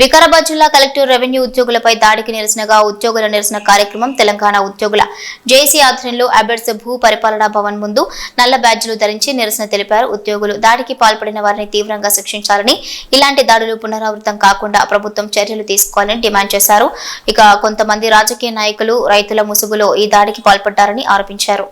వికారాబాద్ జిల్లా collector revenue ఉద్యోగులపై దాడికి నిరసనగా ఉద్యోగుల నిరసన కార్యక్రమం తెలంగాణ ఉద్యోగుల జేసీ ఆధ్వర్యంలో అబెడ్స్ భూ పరిపాలనా భవన్ ముందు నల్ల బ్యాడ్జీలు ధరించి నిరసన తెలిపారు. ఉద్యోగులు దాడికి పాల్పడిన వారిని తీవ్రంగా శిక్షించాలని ఇలాంటి దాడులు పునరావృతం కాకుండా ప్రభుత్వం చర్యలు తీసుకోవాలని డిమాండ్ చేశారు. ఇక కొంతమంది రాజకీయ నాయకులు రైతుల ముసుగులో ఈ దాడికి పాల్పడ్డారని ఆరోపించారు.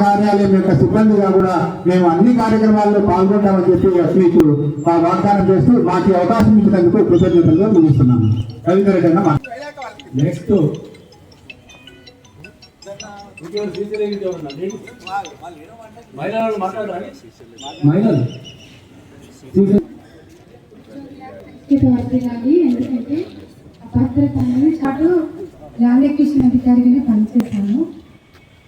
కార్యాలయం యొక్క సిబ్బందిగా కూడా మేము అన్ని కార్యక్రమాల్లో పాల్గొంటామని చెప్పి మీకు వాగ్దానం చేస్తూ మాకు అవకాశం ఇచ్చినందుకు కృతజ్ఞతలుగా ముగిస్తున్నాను రవీంద్ర రెడ్డి అన్న నెక్స్ట్ మహిళలు? ఇది వర్తిల్లాలి ఎందుకంటే ఆ భద్రత అనేది చాటు రాధాకృష్ణ అధికారిగానే పనిచేశాను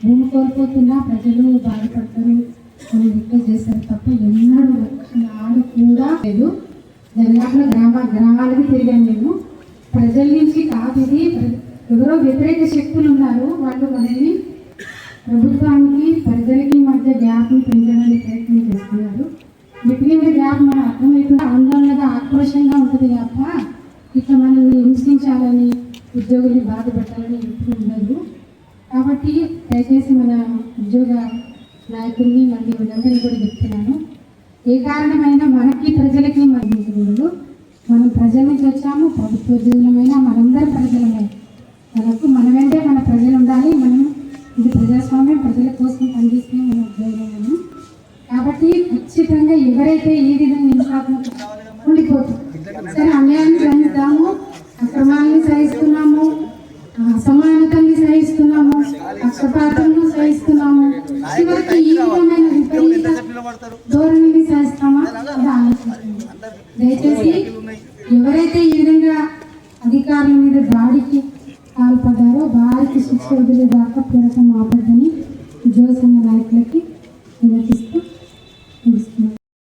భూమి కోల్పోతున్నా ప్రజలు బాధపడతారు కొన్ని రిక్వెస్ట్ చేశారు తప్ప ఎన్నడూ నాడు కూడా లేదు. జనగాంలో గ్రామ గ్రామాలకి తిరిగాను నేను ప్రజల నుంచి కాదు ఇది. ఎవరో వ్యతిరేక శక్తులు ఉన్నారు వాళ్ళు ప్రభుత్వానికి ప్రజలకి మధ్య గ్యాప్ని పెంచడానికి ప్రయత్నం చేస్తున్నారు. బిట్వీన్ ద గ్యాప్ మన అర్థమవుతుంది. ఆందోళనగా ఆక్రోషంగా ఉంటుంది తప్ప ఇట్లా మనల్ని హింసించాలని ఉద్యోగుల్ని బాధపెట్టాలని ఎప్పుడు ఉండదు. కాబట్టి దయచేసి మన ఉద్యోగ నాయకుల్ని మళ్ళీ వీళ్ళందరినీ కూడా చెప్తున్నాను. ఏ కారణమైనా మనకి ప్రజలకి మరణించకూడదు మనం ప్రజల నుంచి వచ్చాము ప్రభుత్వ ఉద్యోగులమైనా మనందరం ప్రజలమే. మనకు మనమంటే మన ప్రజలు ఉండాలి మన ప్రజాస్వామ్యం ప్రజల కోసం పనిచేసిన ఉద్యోగం కాబట్టి ఖచ్చితంగా ఎవరైతే ఈ విధంగా హింసాత్మక ఉండిపోతాం సరే అన్యాయాన్ని సహిస్తాము అక్రమాలను సహిస్తున్నాము ఆ, అసమానతల్ని సహిస్తున్నాము పక్షపాతంను సహిస్తున్నాము చివరికి ఈ విధమైన విపరీత ధోరణిని సహిస్తామా? అది దయచేసి ఎవరైతే ఈ విధంగా అధికారుల మీద దాడికి శిక్ష వదిలేదాకా పోరాటం ఆపద్దని ఉద్యోగ సంఘ నాయకులకి వినతి